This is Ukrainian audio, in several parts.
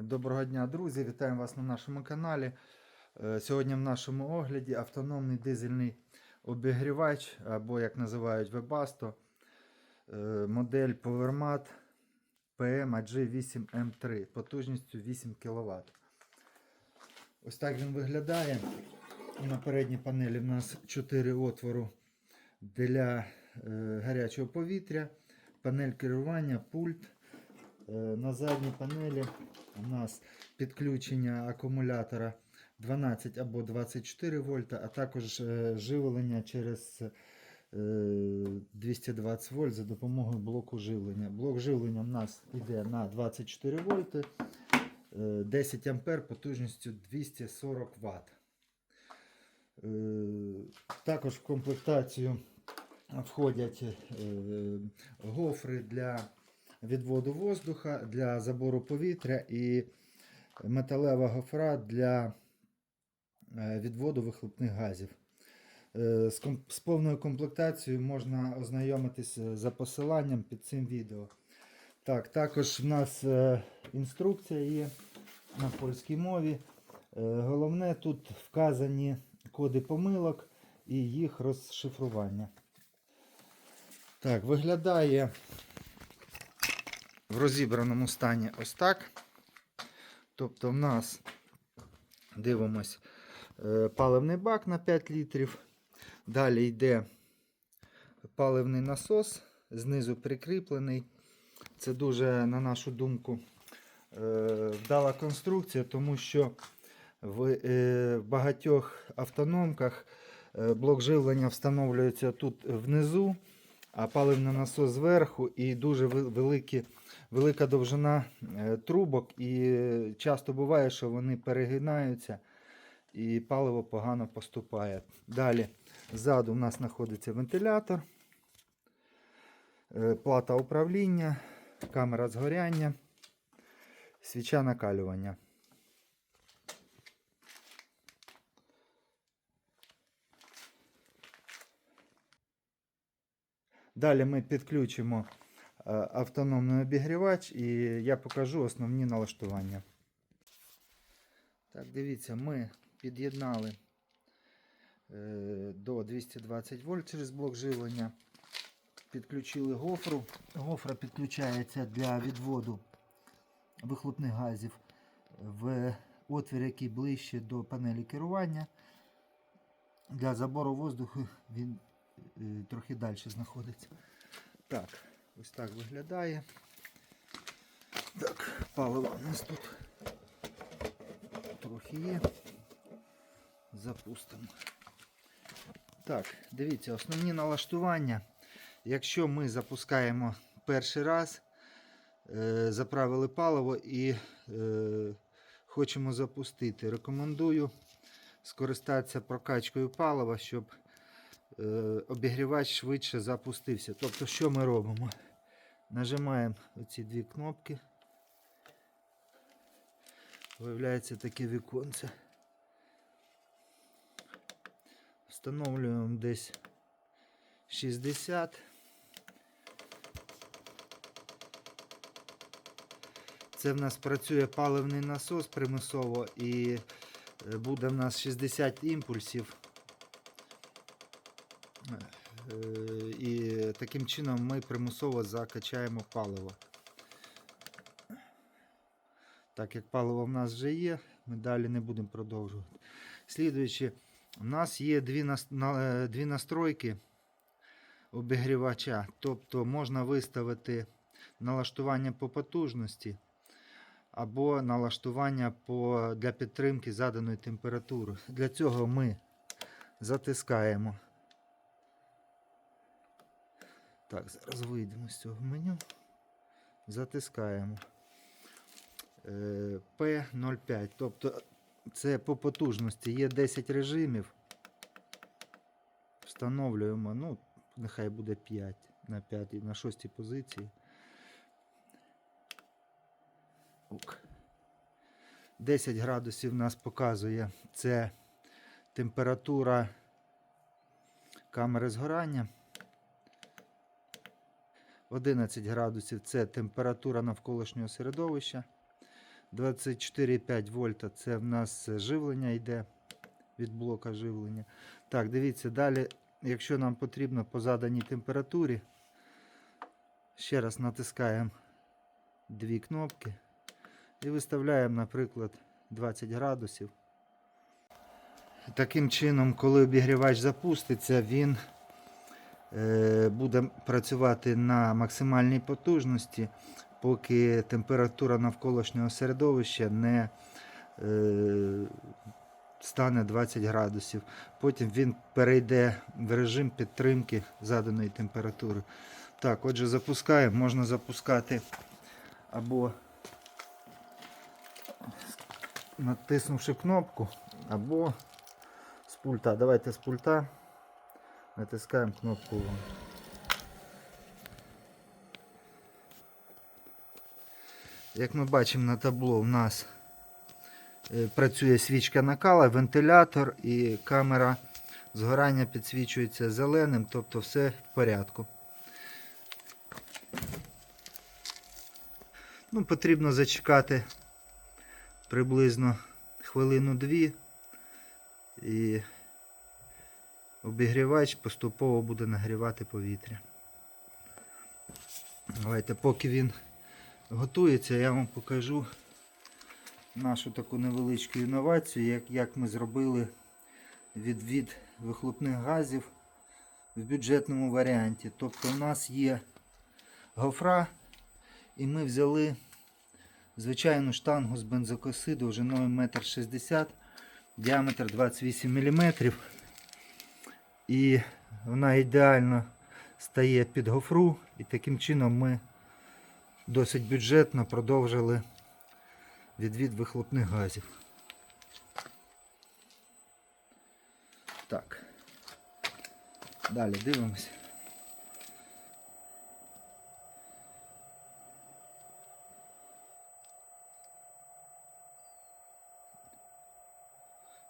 Доброго дня, друзі! Вітаємо вас на нашому каналі. Е, Сьогодні в нашому огляді автономний дизельний обігрівач, або як називають Webasto, е, модель PowerMat PM AG8M3 потужністю 8 кВт. Ось так він виглядає. На передній панелі в нас 4 отвору для е, гарячого повітря, панель керування, пульт. Е, На задній панелі у нас підключення акумулятора 12 або 24 вольта, а також е, живлення через е, 220 вольт за допомогою блоку живлення. Блок живлення у нас йде на 24 вольти, е, 10 ампер потужністю 240 Вт. Е, Також в комплектацію входять е, гофри для відводу воздуха, для забору повітря і металева гофра для е, відводу вихлопних газів. Е, З, повною комплектацією можна ознайомитись е, за посиланням під цим відео. Так, також в нас інструкція є на польській мові. Головне тут вказані коди помилок і їх розшифрування. Так, виглядає в розібраному стані ось так. Тобто в нас дивимось е, паливний бак на 5 літрів. Далі йде паливний насос, знизу прикріплений. Це дуже, на нашу думку, е, вдала конструкція, тому що в е, багатьох автономках блок живлення встановлюється тут внизу, а паливний насос зверху і дуже великі, велика довжина е, трубок. І часто буває, що вони перегинаються і паливо погано поступає. Далі ззаду у нас знаходиться вентилятор, е, плата управління, камера згоряння, свіча накалювання. Далі ми підключимо автономний обігрівач і я покажу основні налаштування. Так, дивіться, ми під'єднали е, до 220 вольт через блок живлення. Підключили гофру. Гофра підключається для відводу вихлопних газів в отвір, який ближче до панелі керування. Для забору воздуху він е, трохи далі знаходиться. Так, ось так виглядає. Так, паливо у нас тут трохи є. Запустимо. Так, дивіться, основні налаштування. Якщо ми запускаємо перший раз, е, заправили паливо і е, хочемо запустити, рекомендую скористатися прокачкою палива, щоб е, обігрівач швидше запустився. Тобто, що ми робимо? Нажимаємо оці дві кнопки. Виявляється таке віконце. Встановлюємо десь 60. Це в нас працює паливний насос примусово і е, буде в нас 60 імпульсів. Е, І таким чином ми примусово закачаємо паливо. Так як паливо в нас вже є, ми далі не будемо продовжувати. Слідуючи, у нас є дві, е, дві настройки обігрівача. Тобто можна виставити налаштування по потужності або налаштування по, для підтримки заданої температури. Для цього ми затискаємо. Так, зараз вийдемо з цього меню. Затискаємо. Е, P05. Тобто це по потужності. Є 10 режимів. Встановлюємо, ну, нехай буде 5 на 5 на 6 позиції. Ок. 10 градусів нас показує. Це температура камери згорання. 11 градусів це температура навколишнього середовища. 24,5 вольта це в нас живлення йде від блока живлення. Так, дивіться, далі, якщо нам потрібно по заданій температурі, ще раз натискаємо дві кнопки і виставляємо, наприклад, 20 градусів. Таким чином, коли обігрівач запуститься, він буде працювати на максимальній потужності, поки температура навколишнього середовища не е, стане 20 градусів. Потім він перейде в режим підтримки заданої температури. Так, отже, запускаємо. Можна запускати або натиснувши кнопку, або з пульта. Давайте з пульта натискаємо кнопку. Як ми бачимо на табло, у нас е, працює свічка накала, вентилятор і камера згорання підсвічується зеленим, тобто все в порядку. Ну, потрібно зачекати приблизно хвилину-дві і обігрівач поступово буде нагрівати повітря. Давайте, поки він готується, я вам покажу нашу таку невеличку інновацію, як, як ми зробили відвід вихлопних газів в бюджетному варіанті. Тобто у нас є гофра, і ми взяли звичайну штангу з бензокоси довжиною 1,60 м, діаметр 28 мм. І вона ідеально стає під гофру, і таким чином ми досить бюджетно продовжили відвід вихлопних газів. Так. Далі дивимося.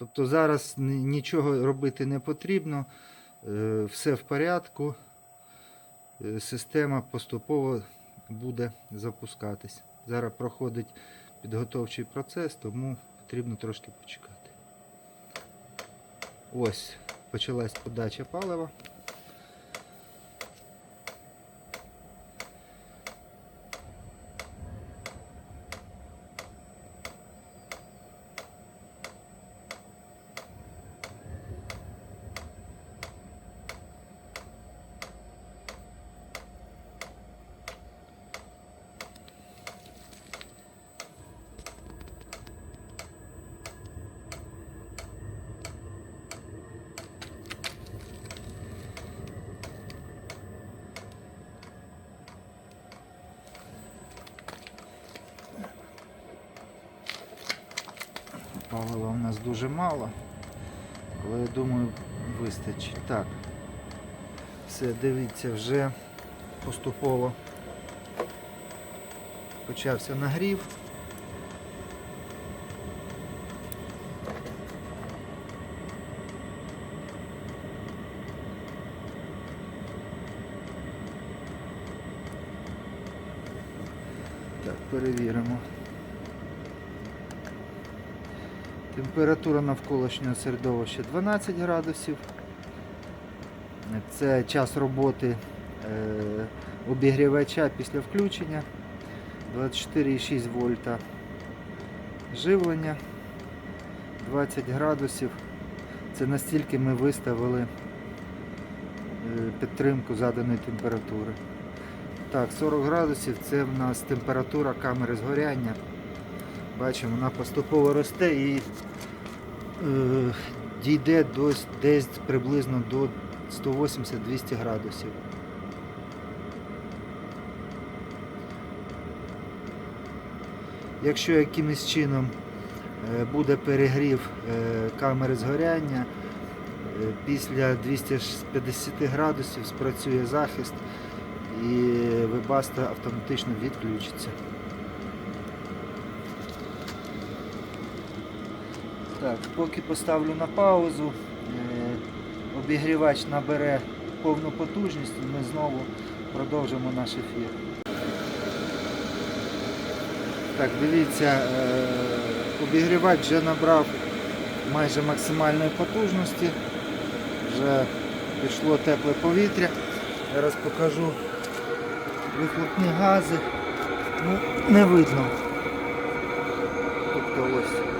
Тобто зараз нічого робити не потрібно, е, все в порядку, Е, система поступово буде запускатись. Зараз проходить підготовчий процес, тому потрібно трошки почекати. Ось почалась подача палива. Палива у нас дуже мало, але я думаю вистачить. Так. Все, дивіться, вже поступово почався нагрів. Так, перевіримо. Температура навколишнього середовища 12 градусів. Це час роботи е, обігрівача після включення 24,6 вольта. Живлення 20 градусів. Це настільки ми виставили е, підтримку заданої температури. Так, 40 градусів це в нас температура камери згоряння. Бачимо, вона поступово росте і дійде до, десь приблизно до 180-200 градусів. Якщо якимось чином е, буде перегрів е, камери згоряння, е, після 250 градусів спрацює захист і вебаста автоматично відключиться. Так, поки поставлю на паузу, е, обігрівач набере повну потужність і ми знову продовжимо наш ефір. Так, дивіться, е, обігрівач вже набрав майже максимальної потужності. Вже пішло тепле повітря. Зараз покажу вихлопні гази. Ну, не видно. Тобто ось.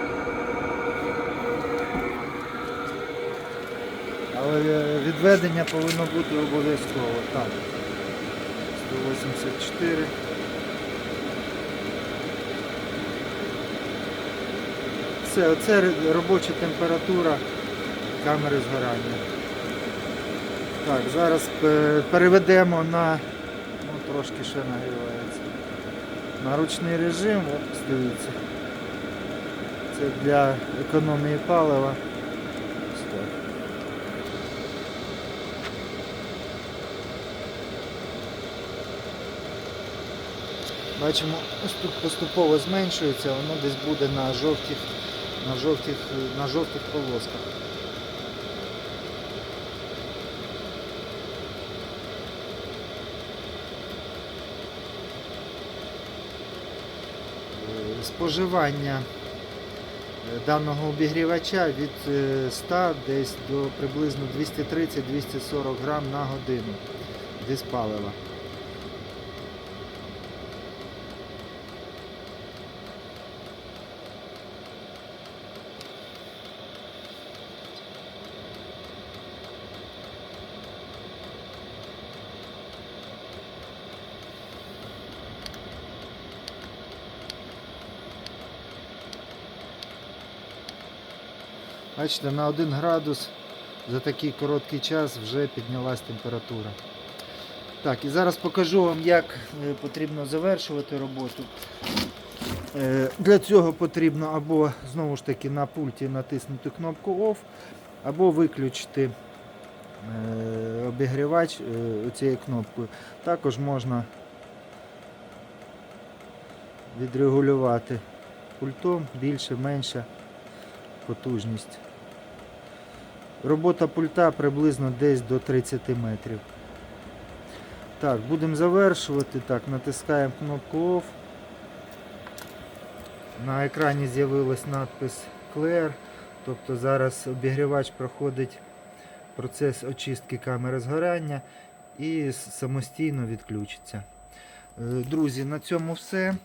Але е, відведення повинно бути обов'язково. Так. 184. Все, оце робоча температура камери згорання. Так, зараз е, переведемо на, ну трошки ще нагрівається. На ручний режим, от дивіться. Це для економії палива. Бачимо, ось тут поступово зменшується, воно десь буде на жовтих, на жовтих, на жовтих полосках. Е, Споживання е, даного обігрівача від е, 100 десь до приблизно 230-240 грам на годину диспалива. Бачите, на 1 градус за такий короткий час вже піднялась температура. Так, і зараз покажу вам, як е, потрібно завершувати роботу. Е, Для цього потрібно або знову ж таки на пульті натиснути кнопку OFF, або виключити е, обігрівач цією кнопкою. Також можна відрегулювати пультом більше, менше потужність. Робота пульта приблизно десь до 30 метрів. Так, будемо завершувати. Так, натискаємо кнопку OFF. На екрані з'явилась надпис Clear, тобто зараз обігрівач проходить процес очистки камери згорання і самостійно відключиться. Е, Друзі, на цьому все. Е,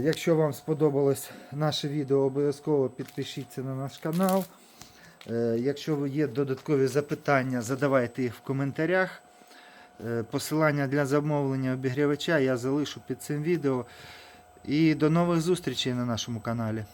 Якщо вам сподобалось наше відео, обов'язково підпишіться на наш канал. Е, Якщо є додаткові запитання, задавайте їх в коментарях. Е, Посилання для замовлення обігрівача я залишу під цим відео. І до нових зустрічей на нашому каналі.